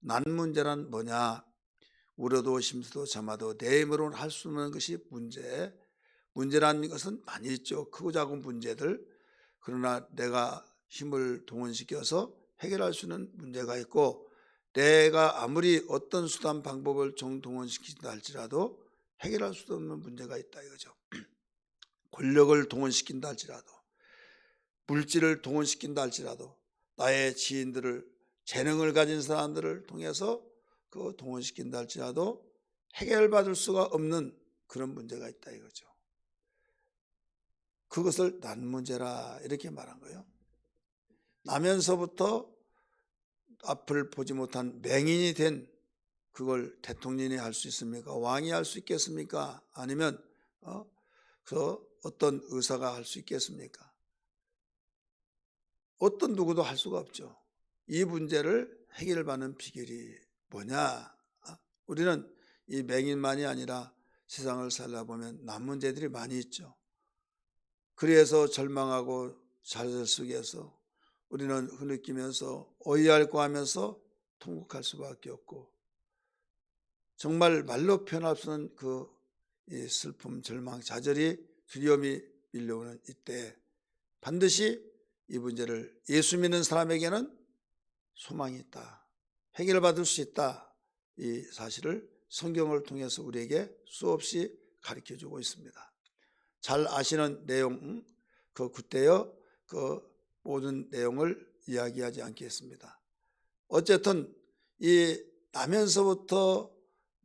난 문제란 뭐냐? 울어도 심수도 참아도 내 힘으로는 할 수 없는 것이 문제. 문제라는 것은 많이 있죠. 크고 작은 문제들. 그러나 내가 힘을 동원시켜서 해결할 수 있는 문제가 있고 내가 아무리 어떤 수단 방법을 정동원시킨다 할지라도 해결할 수 없는 문제가 있다 이거죠. 권력을 동원시킨다 할지라도 물질을 동원시킨다 할지라도 나의 지인들을 재능을 가진 사람들을 통해서 그 동원시킨다 할지라도 해결받을 수가 없는 그런 문제가 있다 이거죠. 그것을 난 문제라 이렇게 말한 거예요. 나면서부터 앞을 보지 못한 맹인이 된 그걸 대통령이 할 수 있습니까? 왕이 할 수 있겠습니까? 아니면 어? 그 어떤 의사가 할 수 있겠습니까? 어떤 누구도 할 수가 없죠. 이 문제를 해결받는 비결이 뭐냐? 아, 우리는 이 맹인만이 아니라 세상을 살다 보면 남 문제들이 많이 있죠. 그래서 절망하고 자살 속에서 우리는 흐느끼면서 어이할고 하면서 통곡할 수밖에 없고 정말 말로 표현할 수 없는 그이 슬픔, 절망, 좌절이 두려움이 밀려오는 이때 반드시 이 문제를 예수 믿는 사람에게는 소망이 있다. 해결받을 수 있다. 이 사실을 성경을 통해서 우리에게 수없이 가르쳐 주고 있습니다. 잘 아시는 내용, 그 그때요, 그 모든 내용을 이야기하지 않겠습니다. 어쨌든 이 나면서부터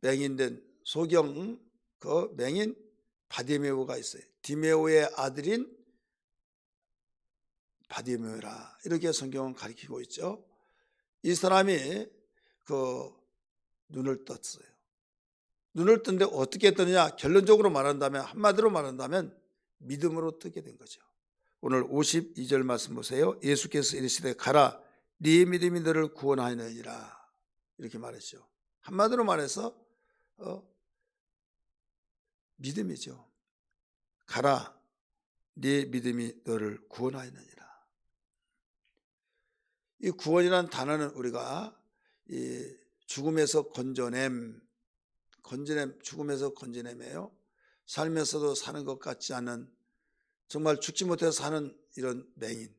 맹인된 소경 그 맹인 바디메오가 있어요. 디메오의 아들인 바디메오라 이렇게 성경은 가리키고 있죠. 이 사람이 그 눈을 떴어요. 눈을 뜬데 어떻게 떴느냐? 결론적으로 말한다면 한마디로 말한다면 믿음으로 뜨게 된 거죠. 오늘 52절 말씀 보세요. 예수께서 이르시되 가라 네 믿음이 너를 구원하느니라 이렇게 말했죠. 한마디로 말해서 어, 믿음이죠. 가라 네 믿음이 너를 구원하느니라. 이 구원이라는 단어는 우리가 이 죽음에서 건져냄, 건져냄, 죽음에서 건져냄이에요. 살면서도 사는 것 같지 않은 정말 죽지 못해서 사는 이런 맹인.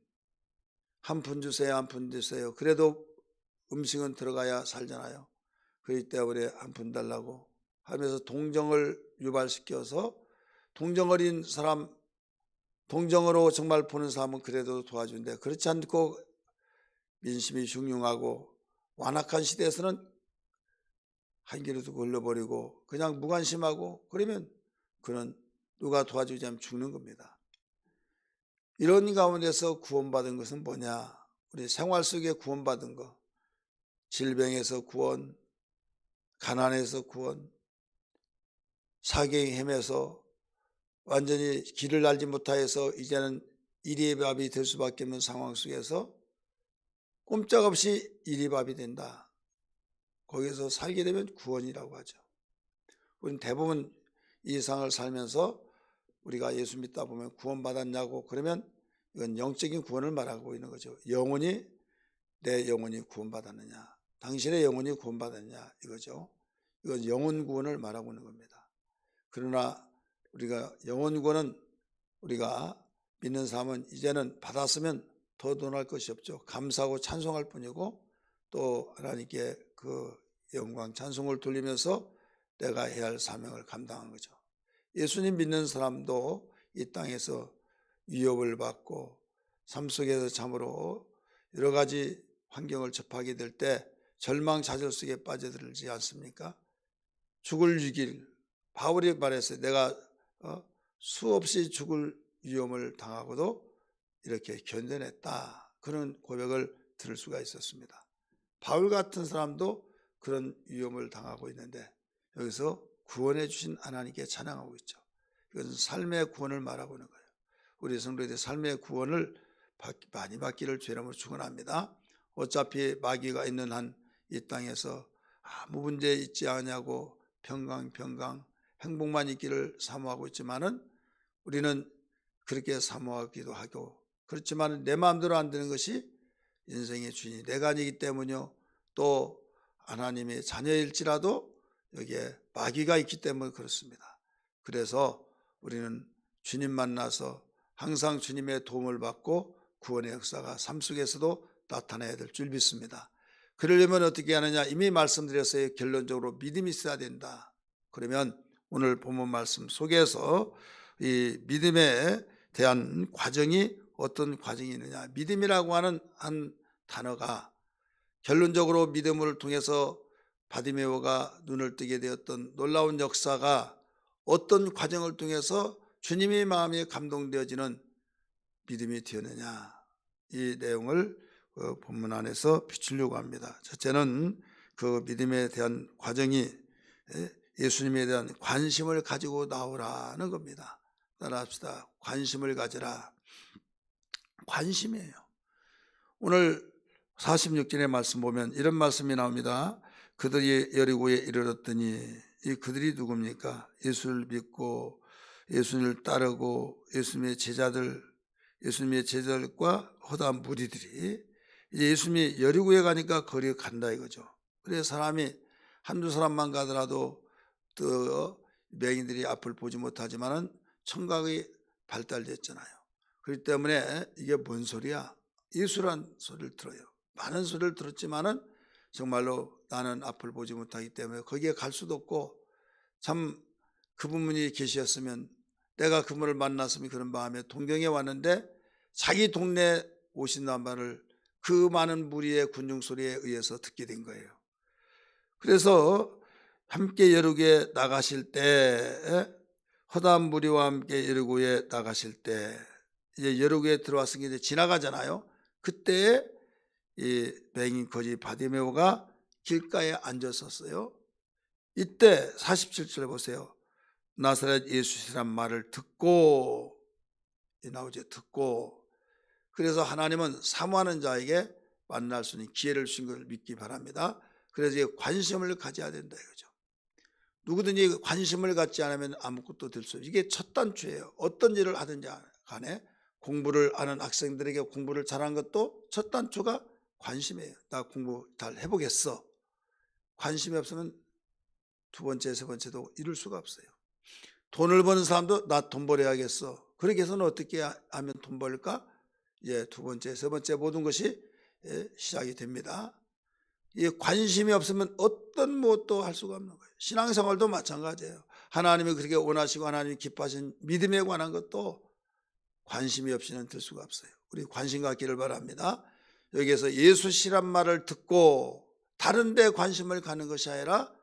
한 푼 주세요, 한 푼 주세요. 그래도 음식은 들어가야 살잖아요. 그렇기 때문에 한 푼 달라고 하면서 동정을 유발시켜서 동정 어린 사람, 동정으로 정말 보는 사람은 그래도 도와준대. 그렇지 않고 민심이 흉흉하고 완악한 시대에서는 한길에도 걸려버리고 그냥 무관심하고 그러면 그는 누가 도와주지 않으면 죽는 겁니다. 이런 가운데서 구원받은 것은 뭐냐? 우리 생활 속에 구원받은 거. 질병에서 구원, 가난에서 구원, 사경이 헤매서 완전히 길을 알지 못하여서 이제는 일의 밥이 될 수밖에 없는 상황 속에서 꼼짝없이 일이 밥이 된다. 거기서 살게 되면 구원이라고 하죠. 우리는 대부분 이 세상을 살면서 우리가 예수 믿다 보면 구원받았냐고 그러면 이건 영적인 구원을 말하고 있는 거죠. 영혼이 내 영혼이 구원받았느냐, 당신의 영혼이 구원받았냐 이거죠. 이건 영혼 구원을 말하고 있는 겁니다. 그러나 우리가 영혼 구원은 우리가 믿는 사람은 이제는 받았으면 더 논할 것이 없죠. 감사하고 찬송할 뿐이고 또 하나님께 그 영광 찬송을 돌리면서 내가 해야 할 사명을 감당한 거죠. 예수님 믿는 사람도 이 땅에서 위협을 받고 삶 속에서 참으로 여러 가지 환경을 접하게 될 때 절망 좌절 속에 빠져들지 않습니까? 죽을 위길 바울이 말했어요. 내가 어? 수없이 죽을 위험을 당하고도 이렇게 견뎌냈다. 그런 고백을 들을 수가 있었습니다. 바울 같은 사람도 그런 위험을 당하고 있는데 여기서 구원해 주신 하나님께 찬양하고 있죠. 이것은 삶의 구원을 말하고 있는 거예요. 우리 성도들의 삶의 구원을 많이 받기를 죄람으로 축원합니다. 어차피 마귀가 있는 한 이 땅에서 아무 문제 있지 않냐고 평강 평강 행복만 있기를 사모하고 있지만은 우리는 그렇게 사모하기도 하고 그렇지만 내 마음대로 안 되는 것이 인생의 주인이 내가 아니기 때문이요 또 하나님의 자녀일지라도 여기에 마귀가 있기 때문에 그렇습니다. 그래서 우리는 주님 만나서 항상 주님의 도움을 받고 구원의 역사가 삶 속에서도 나타나야 될 줄 믿습니다. 그러려면 어떻게 하느냐? 이미 말씀드렸어요. 결론적으로 믿음이 있어야 된다. 그러면 오늘 본문 말씀 속에서 이 믿음에 대한 과정이 어떤 과정이 있느냐? 믿음이라고 하는 한 단어가 결론적으로 믿음을 통해서 바디메오가 눈을 뜨게 되었던 놀라운 역사가 어떤 과정을 통해서 주님의 마음에 감동되어지는 믿음이 되었느냐 이 내용을 어, 본문 안에서 비추려고 합니다. 첫째는 그 믿음에 대한 과정이 예, 예수님에 대한 관심을 가지고 나오라는 겁니다. 따라합시다. 관심을 가져라. 관심이에요. 오늘 46절의 말씀 보면 이런 말씀이 나옵니다. 그들이 여리고에 이르렀더니 이 그들이 누굽니까? 예수를 믿고 예수님을 따르고 예수님의 제자들, 예수님의 제자들과 허다한 무리들이 이제 예수님이 여리고에 가니까 거리에 간다 이거죠. 그래서 사람이 한두 사람만 가더라도 또 맹인들이 앞을 보지 못하지만은 청각이 발달됐잖아요. 그렇기 때문에 이게 뭔 소리야? 예수란 소리를 들어요. 많은 소리를 들었지만은 정말로 나는 앞을 보지 못하기 때문에 거기에 갈 수도 없고 참 그분이 계셨으면 내가 그분을 만났으면 그런 마음에 동경에 왔는데 자기 동네 오신다는 말을 그 많은 무리의 군중 소리에 의해서 듣게 된 거예요. 그래서 함께 여르게 나가실 때 허다한 무리와 함께 여르고에 나가실 때 이제 여르고에 들어왔으니 이제 지나가잖아요. 그때 이 맹인 거지 바디메오가 길가에 앉았었어요. 이때 47절에 보세요. 나사렛 예수시란 말을 듣고 이 나오죠. 듣고 그래서 하나님은 사모하는 자에게 만날 수 있는 기회를 주신 것을 믿기 바랍니다. 그래서 관심을 가져야 된다 이거죠. 누구든지 관심을 갖지 않으면 아무것도 될 수 없어요. 이게 첫 단추예요. 어떤 일을 하든지 간에 공부를 하는 학생들에게 공부를 잘한 것도 첫 단추가 관심이에요. 나 공부 잘 해보겠어. 관심이 없으면 두 번째, 세 번째도 이룰 수가 없어요. 돈을 버는 사람도 나 돈 벌어야겠어. 그렇게 해서는 어떻게 하면 돈 벌까? 예, 두 번째, 세 번째 모든 것이 예, 시작이 됩니다. 이 관심이 없으면 어떤 무엇도 할 수가 없는 거예요. 신앙생활도 마찬가지예요. 하나님이 그렇게 원하시고 하나님이 기뻐하신 믿음에 관한 것도 관심이 없이는 될 수가 없어요. 우리 관심 갖기를 바랍니다. 여기에서 예수시란 말을 듣고 다른 데 관심을 가는 것이 아니라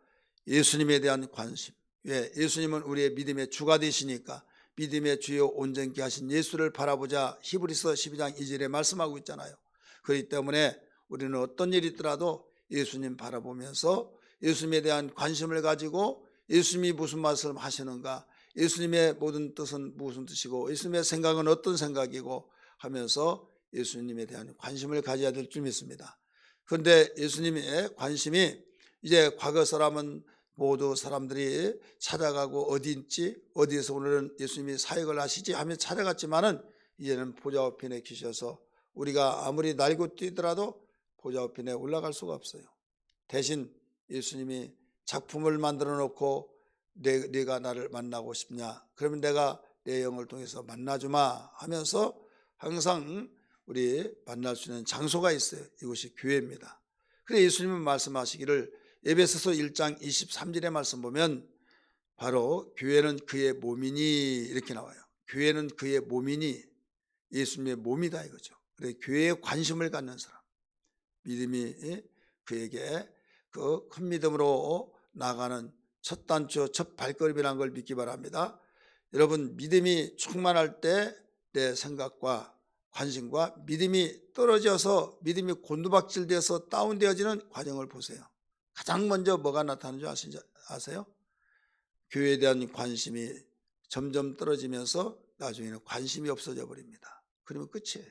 예수님에 대한 관심. 왜? 예수님은 우리의 믿음의 주가 되시니까 믿음의 주요 온전케 하신 예수를 바라보자 히브리서 12장 2절에 말씀하고 있잖아요. 그렇기 때문에 우리는 어떤 일이 있더라도 예수님 바라보면서 예수님에 대한 관심을 가지고 예수님이 무슨 말씀 하시는가 예수님의 모든 뜻은 무슨 뜻이고 예수님의 생각은 어떤 생각이고 하면서 예수님에 대한 관심을 가져야 될 줄 믿습니다. 그런데 예수님의 관심이 이제 과거 사람은 모두 사람들이 찾아가고 어디 있지 어디에서 오늘은 예수님이 사역을 하시지 하며 찾아갔지만은 이제는 보좌 우편에 계셔서 우리가 아무리 날고 뛰더라도 보좌 우편에 올라갈 수가 없어요. 대신 예수님이 작품을 만들어 놓고 내, 네가 나를 만나고 싶냐? 그러면 내가 내 영을 통해서 만나주마 하면서 항상 우리 만날 수 있는 장소가 있어요. 이곳이 교회입니다. 그래 예수님은 말씀하시기를 에베소서 1장 23절의 말씀 보면 바로 교회는 그의 몸이니 이렇게 나와요. 교회는 그의 몸이니 예수님의 몸이다 이거죠. 그래 교회에 관심을 갖는 사람, 믿음이 그에게 그 큰 믿음으로 나가는 첫 단추, 첫 발걸음이라는 걸 믿기 바랍니다. 여러분 믿음이 충만할 때 내 생각과 관심과 믿음이 떨어져서 믿음이 곤두박질돼서 다운되어지는 과정을 보세요. 가장 먼저 뭐가 나타나는 줄 아세요? 교회에 대한 관심이 점점 떨어지면서 나중에는 관심이 없어져 버립니다. 그러면 끝이에요.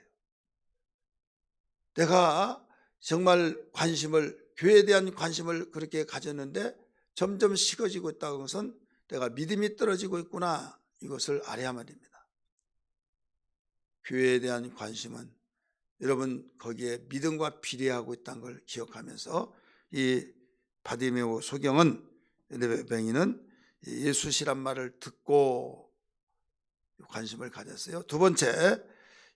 내가 정말 관심을 교회에 대한 관심을 그렇게 가졌는데 점점 식어지고 있다는 것은 내가 믿음이 떨어지고 있구나 이것을 알아야만 됩니다. 교회에 대한 관심은 여러분 거기에 믿음과 비례하고 있다는 걸 기억하면서 이 바디메오 소경은 뱅이는 예수시란 말을 듣고 관심을 가졌어요. 두 번째,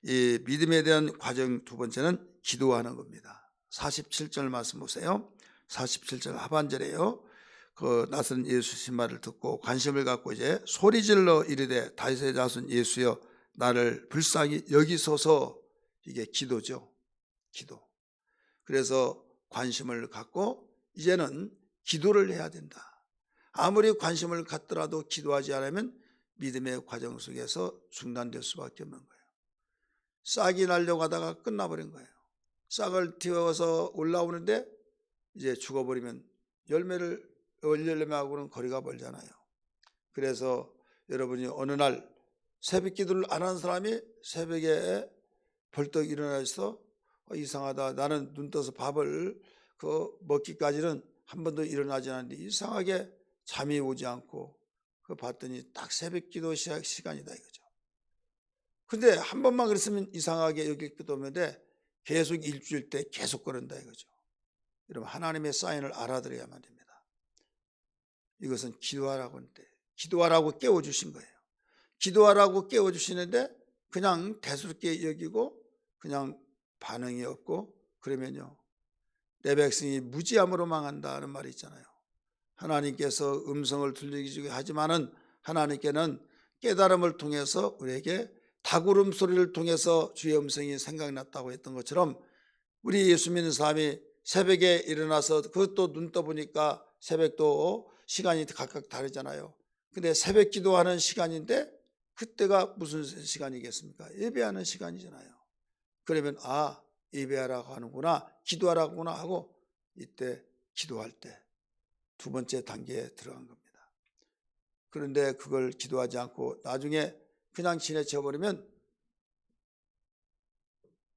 이 믿음에 대한 과정 두 번째는 기도하는 겁니다. 47절 말씀 보세요. 47절 하반절에요. 그 낯선 예수 신 말을 듣고 관심을 갖고 이제 소리질러 이르되 다윗의 자손 예수여 나를 불쌍히 여기소서 이게 기도죠. 기도. 그래서 관심을 갖고 이제는 기도를 해야 된다. 아무리 관심을 갖더라도 기도하지 않으면 믿음의 과정 속에서 중단될 수밖에 없는 거예요. 싹이 날려고 하다가 끝나버린 거예요. 싹을 튀어서 올라오는데 이제 죽어버리면 열매를 열매하고는 거리가 멀잖아요. 그래서 여러분이 어느 날 새벽 기도를 안 하는 사람이 새벽에 벌떡 일어나서 어, 이상하다. 나는 눈 떠서 밥을 그 먹기까지는 한 번도 일어나지 않았는데 이상하게 잠이 오지 않고 그 봤더니 딱 새벽 기도 시작 시간이다 이거죠. 근데 한 번만 그랬으면 이상하게 여길 것도 없는데 계속 일주일 때 계속 그런다 이거죠. 여러분 하나님의 사인을 알아들어야만 됩니다. 이것은 기도하라고 하는데 기도하라고 깨워주신 거예요. 기도하라고 깨워주시는데 그냥 대수롭게 여기고 그냥 반응이 없고 그러면요 내 백성이 무지함으로 망한다는 말이 있잖아요. 하나님께서 음성을 들리기 하지만은 하나님께는 깨달음을 통해서 우리에게 닭울음 소리를 통해서 주의 음성이 생각났다고 했던 것처럼 우리 예수 믿는 사람이 새벽에 일어나서 그것도 눈 떠보니까 새벽도 시간이 각각 다르잖아요. 근데 새벽 기도하는 시간인데 그때가 무슨 시간이겠습니까? 예배하는 시간이잖아요. 그러면 아 예배하라고 하는구나 기도하라고나 하고 이때 기도할 때 두 번째 단계에 들어간 겁니다. 그런데 그걸 기도하지 않고 나중에 그냥 지내쳐 버리면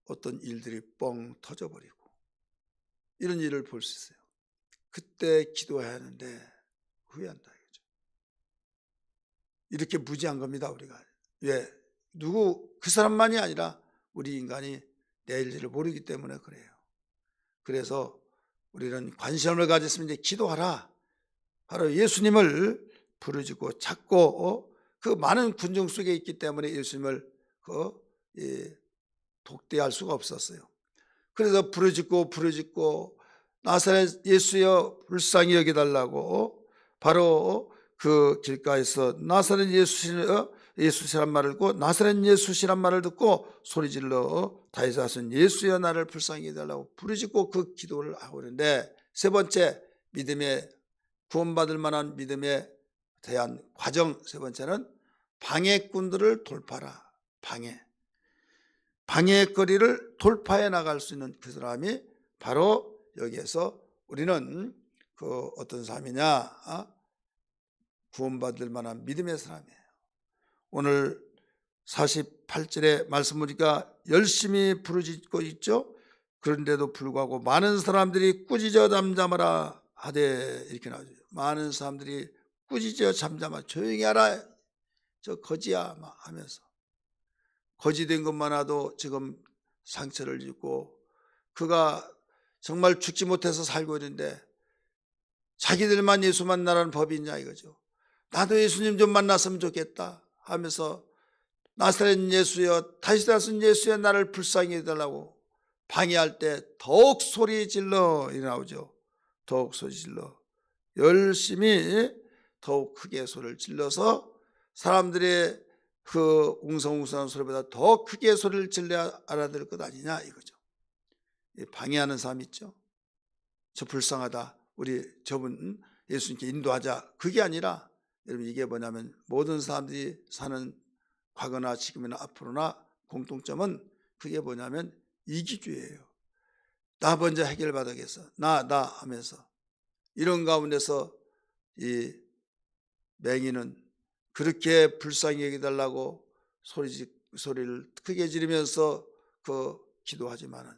어떤 일들이 뻥 터져버리고 이런 일을 볼 수 있어요. 그때 기도해야 하는데 후회한다 이거죠. 이렇게 무지한 겁니다 우리가. 왜? 누구 그 사람만이 아니라 우리 인간이 내일 일을 모르기 때문에 그래요. 그래서 우리는 관심을 가졌으면 이제 기도하라. 바로 예수님을 부르짖고 찾고 어? 그 많은 군중 속에 있기 때문에 예수님을 그 예, 독대할 수가 없었어요. 그래서 부르짖고 부르짖고 나사렛 예수여 불쌍히 여기달라고 바로 그 길가에서 나사렛 예수여 예수시란 말을 듣고 나사렛 예수시란 말을 듣고 소리질러 다윗의 자손 예수여 나를 불쌍히 해달라고 부르짖고 그 기도를 하고 있는데 세 번째 믿음의 구원받을 만한 믿음에 대한 과정. 세 번째는 방해꾼들을 돌파라. 방해. 방해거리를 돌파해 나갈 수 있는 그 사람이 바로 여기에서 우리는 그 어떤 사람이냐 어? 구원받을 만한 믿음의 사람이에요. 오늘 48절에 말씀 보니까 열심히 부르짖고 있죠. 그런데도 불구하고 많은 사람들이 꾸짖어 잠잠하라 하되 이렇게 나오죠. 많은 사람들이 꾸짖어 잠잠하 조용히 하라 저 거지야 막 하면서 거지된 것만아도 지금 상처를 입고 그가 정말 죽지 못해서 살고 있는데 자기들만 예수 만나라는 법이 있냐 이거죠. 나도 예수님 좀 만났으면 좋겠다 하면서 나사렛 예수여 다시 다신 예수여 나를 불쌍히 해달라고 방해할 때 더욱 소리 질러 이 나오죠. 더욱 소리 질러 열심히 더욱 크게 소리를 질러서 사람들의 그 웅성웅성한 소리보다 더 크게 소리를 질러야 알아들을 것 아니냐 이거죠. 방해하는 사람 있죠. 저 불쌍하다. 우리 저분 예수님께 인도하자. 그게 아니라 여러분 이게 뭐냐면 모든 사람들이 사는 과거나 지금이나 앞으로나 공통점은 그게 뭐냐면 이기주의예요. 나 먼저 해결받아겠어. 나, 나 하면서. 이런 가운데서 이 맹인은 그렇게 불쌍히 여기달라고 소리, 소리를 크게 지르면서 그 기도하지만은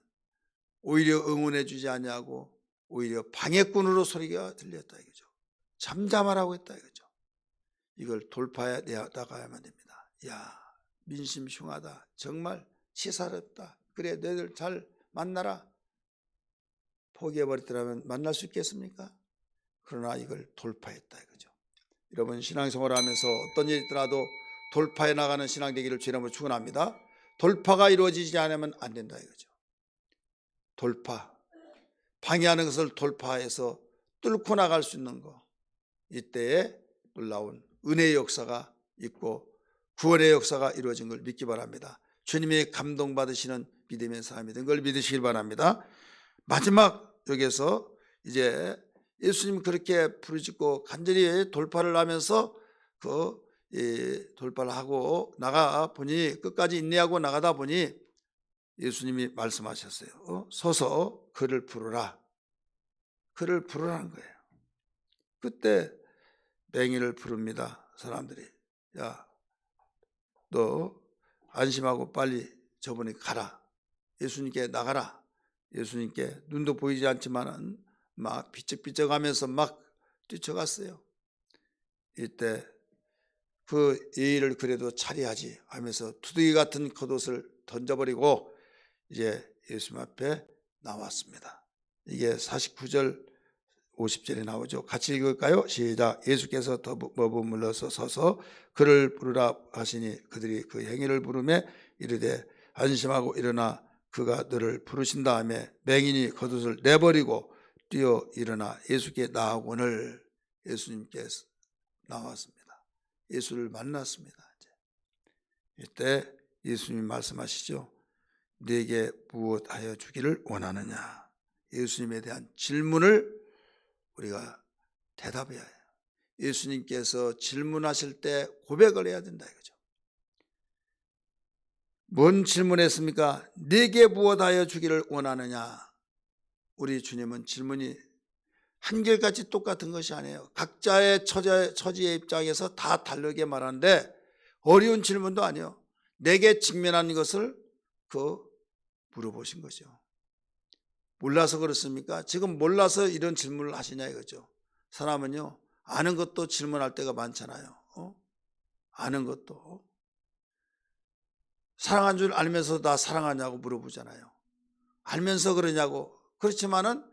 오히려 응원해 주지 않냐고 오히려 방해꾼으로 소리가 들렸다 이거죠. 잠잠하라고 했다 이거죠. 이걸 돌파해 나가야만 됩니다. 야 민심 흉하다. 정말 치사롭다. 그래 너희들 잘 만나라. 포기해버렸더라면 만날 수 있겠습니까? 그러나 이걸 돌파했다 이거죠. 여러분 신앙생활을 하면서 어떤 일이 있더라도 돌파해 나가는 신앙 되기를 주님으로 축원합니다. 돌파가 이루어지지 않으면 안 된다 이거죠. 돌파. 방해하는 것을 돌파해서 뚫고 나갈 수 있는 거. 이때에 놀라운 은혜의 역사가 있고 구원의 역사가 이루어진 걸 믿기 바랍니다. 주님이 감동받으시는 믿음의 삶이 된 걸 믿으시길 바랍니다. 마지막 여기에서 이제 예수님 그렇게 부르짖고 간절히 돌파를 하면서 그 이, 돌파를 하고 나가 보니 끝까지 인내하고 나가다 보니 예수님이 말씀하셨어요. 어? 서서 그를 부르라. 그를 부르라는 거예요. 그때 맹인을 부릅니다. 사람들이. 야, 너 안심하고 빨리 저분이 가라. 예수님께 나가라. 예수님께 눈도 보이지 않지만은 막 비쩍비쩍 하면서 막 뛰쳐갔어요. 이때 그 예의를 그래도 차려야지 하면서 두더기 같은 겉옷을 던져버리고 이제 예수님 앞에 나왔습니다. 이게 49절 50절에 나오죠. 같이 읽을까요? 시작. 예수께서 더 머무물러서 서서 그를 부르라 하시니 그들이 그 행위를 부르매 이르되 안심하고 일어나 그가 너를 부르신 다음에 맹인이 겉옷을 내버리고 뛰어 일어나 예수께 나아오늘 예수님께서 나왔습니다. 예수를 만났습니다. 이제. 이때 예수님 말씀하시죠. 네게 무엇하여 주기를 원하느냐? 예수님에 대한 질문을 우리가 대답해야 해요. 예수님께서 질문하실 때 고백을 해야 된다 이거죠. 뭔 질문했습니까? 네게 무엇하여 주기를 원하느냐? 우리 주님은 질문이 한결같이 똑같은 것이 아니에요. 각자의 처제, 처지의 입장에서 다 다르게 말하는데 어려운 질문도 아니에요. 내게 직면한 것을 그 물어보신 거죠. 몰라서 그렇습니까? 지금 몰라서 이런 질문을 하시냐 이거죠. 사람은요, 아는 것도 질문할 때가 많잖아요. 어? 아는 것도. 사랑한 줄 알면서 나 사랑하냐고 물어보잖아요. 알면서 그러냐고. 그렇지만은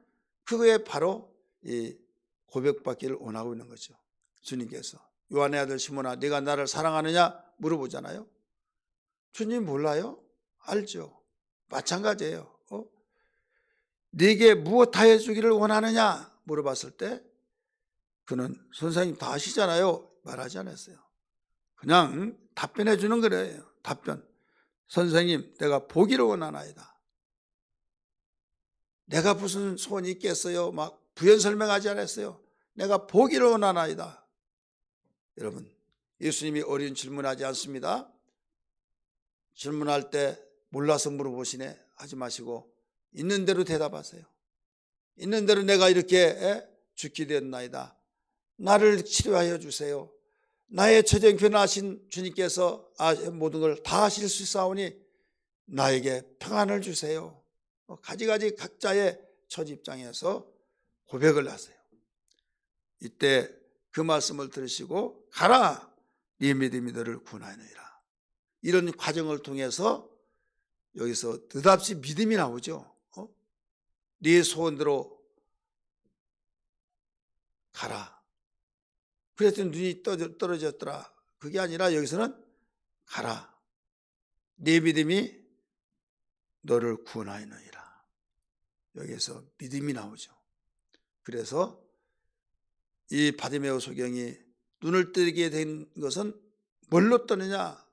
그거에 바로 이 고백받기를 원하고 있는 거죠. 주님께서. 요한의 아들 시몬아, 네가 나를 사랑하느냐 물어보잖아요. 주님 몰라요? 알죠. 마찬가지예요. 어? 네게 무엇하여 주기를 원하느냐 물어봤을 때 그는 선생님 다 아시잖아요. 말하지 않았어요. 그냥 답변해 주는 거래요. 답변. 선생님, 내가 보기를 원하나이다. 내가 무슨 소원이 있겠어요? 막 부연 설명하지 않았어요. 내가 보기를 원하나이다. 여러분, 예수님이 어려운 질문하지 않습니다. 질문할 때 몰라서 물어보시네 하지 마시고 있는 대로 대답하세요. 있는 대로 내가 이렇게 죽게 되었나이다. 나를 치료하여 주세요. 나의 처정 변하신 주님께서 아, 모든 걸 다 하실 수 있사오니 나에게 평안을 주세요. 뭐 가지가지 각자의 처지 입장에서 고백을 하세요. 이때 그 말씀을 들으시고 가라 네 믿음이 너를 구원하느니라. 이런 과정을 통해서 여기서 느닷없이 믿음이 나오죠. 어? 네 소원대로 가라. 그랬더니 눈이 떨어졌더라. 그게 아니라 여기서는 가라. 네 믿음이 너를 구원하느니라. 여기서 믿음이 나오죠. 그래서 이 바디메오 소경이 눈을 뜨게 된 것은 뭘로 뜨느냐?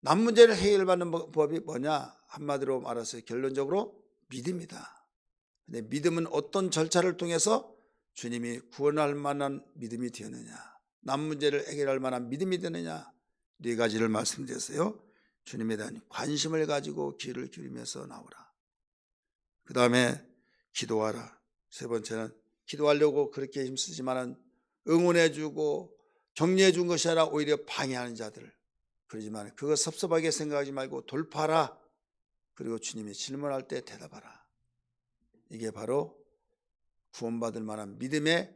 남 문제를 해결받는 법이 뭐냐? 한마디로 말해서 결론적으로 믿음이다. 근데 믿음은 어떤 절차를 통해서 주님이 구원할 만한 믿음이 되느냐? 남 문제를 해결할 만한 믿음이 되느냐? 네 가지를 말씀드렸어요. 주님에 대한 관심을 가지고 귀를 기울이면서 나오라. 그 다음에 기도하라. 세 번째는 기도하려고 그렇게 힘쓰지만은 응원해주고 격려해준 것이 아니라 오히려 방해하는 자들. 그러지만 그거 섭섭하게 생각하지 말고 돌파라. 그리고 주님이 질문할 때 대답하라. 이게 바로 구원받을 만한 믿음의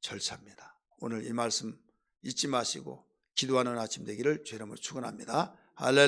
절차입니다. 오늘 이 말씀 잊지 마시고 기도하는 아침 되기를 죄 이름으로 축원합니다. 할렐